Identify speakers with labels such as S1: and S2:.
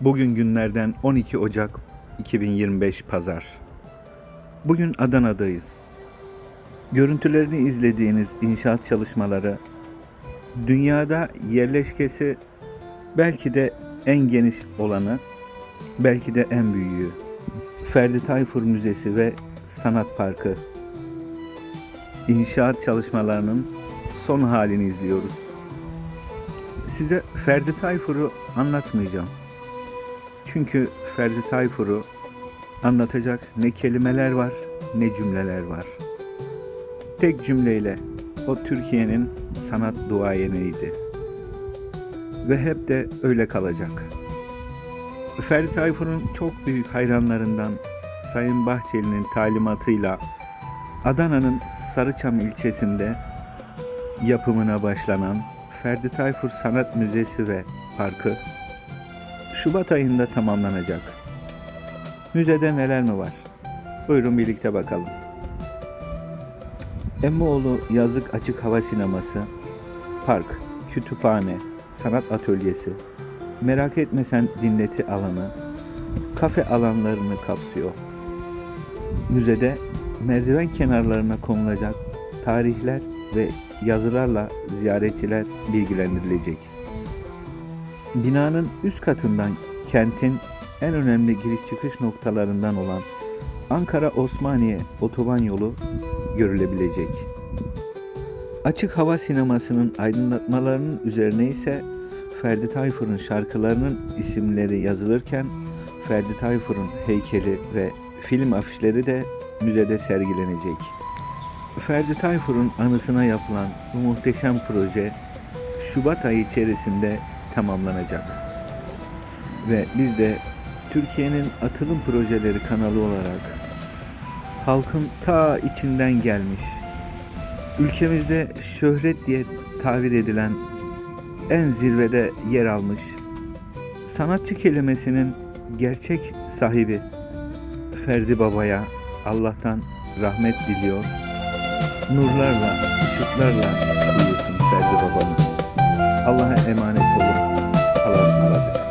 S1: Bugün günlerden 12 Ocak 2025 Pazar. Bugün Adana'dayız. Görüntülerini izlediğiniz inşaat çalışmaları dünyada yerleşkesi belki de en geniş olanı, belki de en büyüğü. Ferdi Tayfur Müzesi ve Sanat Parkı. İnşaat çalışmalarının son halini izliyoruz. Size Ferdi Tayfur'u anlatmayacağım. Çünkü Ferdi Tayfur'u anlatacak ne kelimeler var ne cümleler var. Tek cümleyle o Türkiye'nin sanat duayeniydi. Ve hep de öyle kalacak. Ferdi Tayfur'un çok büyük hayranlarından Sayın Bahçeli'nin talimatıyla Adana'nın Sarıçam ilçesinde yapımına başlanan Ferdi Tayfur Sanat Müzesi ve Parkı Şubat ayında tamamlanacak. Müzede neler mi var? Buyurun birlikte bakalım. Emmoğlu Yazlık Açık Hava Sineması, park, kütüphane, sanat atölyesi, merak etmesen dinleti alanı, kafe alanlarını kapsıyor. Müzede merdiven kenarlarına konulacak tarihler ve yazılarla ziyaretçiler bilgilendirilecek. Binanın üst katından kentin en önemli giriş çıkış noktalarından olan Ankara Osmaniye otoban yolu görülebilecek. Açık hava sinemasının aydınlatmalarının üzerine ise Ferdi Tayfur'un şarkılarının isimleri yazılırken Ferdi Tayfur'un heykeli ve film afişleri de müzede sergilenecek. Ferdi Tayfur'un anısına yapılan bu muhteşem proje Şubat ayı içerisinde tamamlanacak. Ve biz de Türkiye'nin atılım projeleri kanalı olarak halkın ta içinden gelmiş, ülkemizde şöhret diye tabir edilen en zirvede yer almış, sanatçı kelimesinin gerçek sahibi Ferdi Baba'ya Allah'tan rahmet diliyor. Nurlarla, ışıklarla uyusun Ferdi Babamız. Allah'a emanet olun. Allah'a ısmarladık.